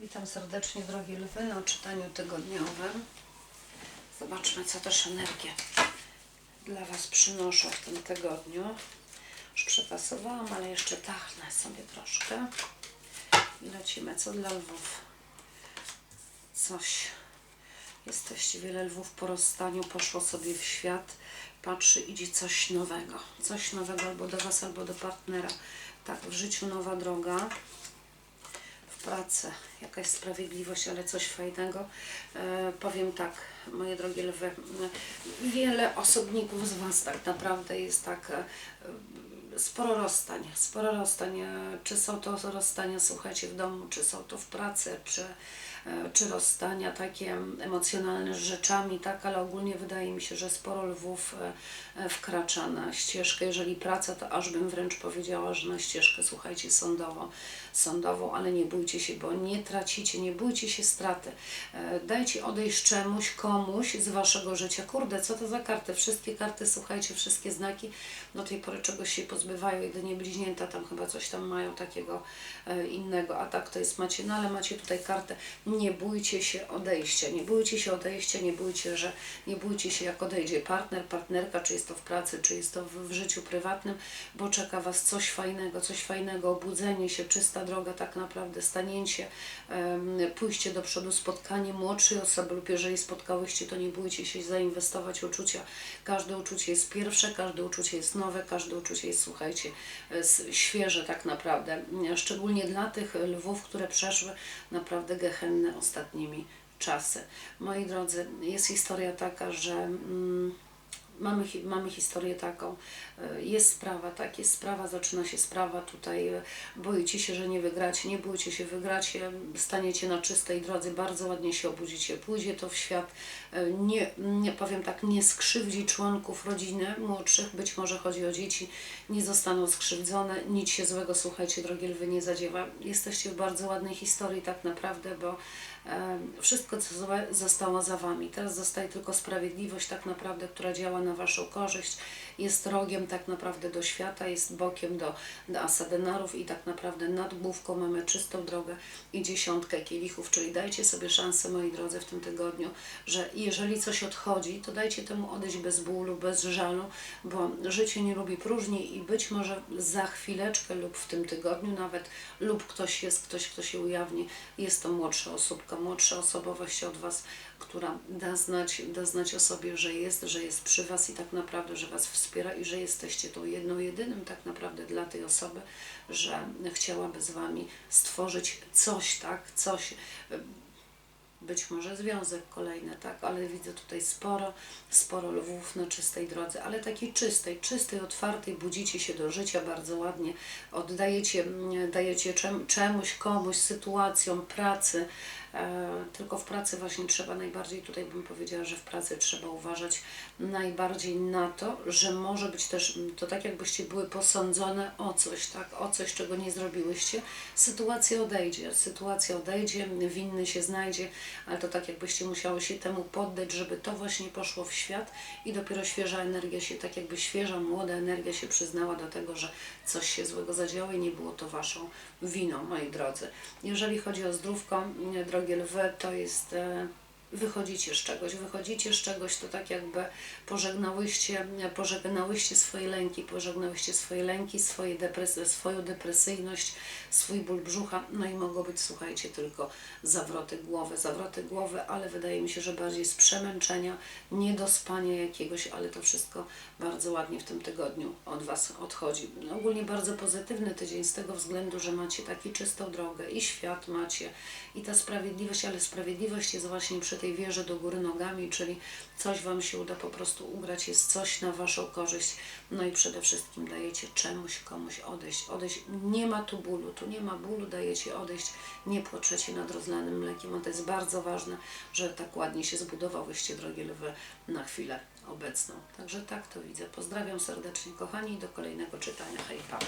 Witam serdecznie, drogie lwy, na czytaniu tygodniowym. Zobaczmy, co też energie dla Was przynoszą w tym tygodniu. Już przetasowałam, ale jeszcze tachnę sobie troszkę. I lecimy. Co dla lwów? Coś. Jesteście wiele lwów po rozstaniu, poszło sobie w świat, patrzy, idzie coś nowego. Coś nowego albo do Was, albo do partnera. Tak, w życiu nowa droga w pracy, jakaś sprawiedliwość, ale coś fajnego. E, powiem tak, moje drogie lwy, wiele osobników z Was tak naprawdę jest tak e, sporo rozstań, sporo rozstań. E, Czy są to rozstania, słuchajcie, w domu, czy są to w pracy, czy, e, czy rozstania takie emocjonalne z rzeczami, tak, ale ogólnie wydaje mi się, że sporo lwów e, wkracza na ścieżkę. Jeżeli praca, to aż bym wręcz powiedziała, że na ścieżkę, słuchajcie, sądową, sądową, ale nie bójcie się, bo nie tracicie, nie bójcie się straty. Dajcie odejść czemuś, komuś z waszego życia. Kurde, co to za karty? Wszystkie karty, słuchajcie, wszystkie znaki do tej pory czegoś się pozbywają. Jedynie bliźnięta tam chyba coś tam mają takiego e, innego, a tak to jest macie, no ale macie tutaj kartę. Nie bójcie się odejścia, nie bójcie się odejścia, nie bójcie, że nie bójcie się jak odejdzie partner, partnerka, czy jest to w pracy, czy jest to w, w życiu prywatnym, bo czeka was coś fajnego, coś fajnego, obudzenie się, czysta droga tak naprawdę, stanięcie, pójście do przodu, spotkanie młodszej osoby lub jeżeli spotkałyście, to nie bójcie się zainwestować uczucia. Każde uczucie jest pierwsze, każde uczucie jest nowe, każde uczucie jest, słuchajcie, e, świeże tak naprawdę. Szczególnie dla tych lwów, które przeszły naprawdę gehennę ostatnimi czasy. Moi drodzy, jest historia taka, że mm, mamy, mamy historię taką, e, jest sprawa, tak, jest sprawa, zaczyna się sprawa tutaj, e, boicie się, że nie wygracie, nie bójcie się, wygracie, staniecie na czystej drodze, bardzo ładnie się obudzicie, pójdzie to w świat, e, nie, nie powiem tak, nie skrzywdzi członków rodziny młodszych, być może chodzi o dzieci, nie zostaną skrzywdzone, nic się złego, słuchajcie, drogie lwy, nie zadziewa. Jesteście w bardzo ładnej historii tak naprawdę, bo e, wszystko, co złe, zostało za Wami. Teraz zostaje tylko sprawiedliwość tak naprawdę, która działa na Waszą korzyść, jest rogiem tak naprawdę do świata, jest bokiem do, do asadenarów i tak naprawdę nad główką mamy czystą drogę i dziesiątkę kielichów, czyli dajcie sobie szansę, moi drodzy, w tym tygodniu, że jeżeli coś odchodzi, to dajcie temu odejść bez bólu, bez żalu, bo życie nie lubi próżni i być może za chwileczkę lub w tym tygodniu nawet, lub ktoś jest, ktoś, kto się ujawni, jest to młodsza osóbka, młodsza osobowość od Was, która da znać, da znać o sobie, że jest, że jest przy Was i tak naprawdę, że Was wspiera i że jesteście tą jedną, jedynym tak naprawdę dla tej osoby, że chciałaby z Wami stworzyć coś, tak, coś, być może związek kolejny, tak, ale widzę tutaj sporo, sporo lwów na czystej drodze, ale takiej czystej, czystej, otwartej, budzicie się do życia bardzo ładnie, oddajecie, dajecie czem, czemuś, komuś, sytuacjom, pracy, tylko w pracy właśnie trzeba najbardziej, tutaj bym powiedziała, że w pracy trzeba uważać najbardziej na to, że może być też, mm, to tak jakbyście były posądzone o coś, tak, o coś, czego nie zrobiłyście, sytuacja odejdzie, sytuacja odejdzie, winny się znajdzie, ale to tak jakbyście musiały się temu poddać, żeby to właśnie poszło w świat i dopiero świeża energia się, tak jakby świeża, młoda energia się przyznała do tego, że coś się złego zadziało i nie było to Waszą winą, moi drodzy. Jeżeli chodzi o zdrówko, nie, lwy, to jest... Wychodzicie z czegoś, wychodzicie z czegoś, to tak jakby pożegnałyście, pożegnałyście swoje lęki, pożegnałyście swoje lęki, swoje depres- swoją depresyjność, swój ból brzucha, no i mogą być, słuchajcie, tylko zawroty głowy, zawroty głowy, ale wydaje mi się, że bardziej z przemęczenia, niedospania jakiegoś, ale to wszystko bardzo ładnie w tym tygodniu od Was odchodzi. Ogólnie bardzo pozytywny tydzień z tego względu, że macie taki czystą drogę i świat macie i ta sprawiedliwość, ale sprawiedliwość jest właśnie przy tej wieży do góry nogami, czyli coś Wam się uda po prostu ugrać, jest coś na Waszą korzyść, no i przede wszystkim dajecie czemuś, komuś odejść. Odejść, nie ma tu bólu, tu nie ma bólu, dajecie odejść, nie płaczecie nad rozlanym mlekiem, a to jest bardzo ważne, że tak ładnie się zbudowałyście, drogie lwy, na chwilę obecną. Także tak to widzę. Pozdrawiam serdecznie, kochani, i do kolejnego czytania. Hej, pa!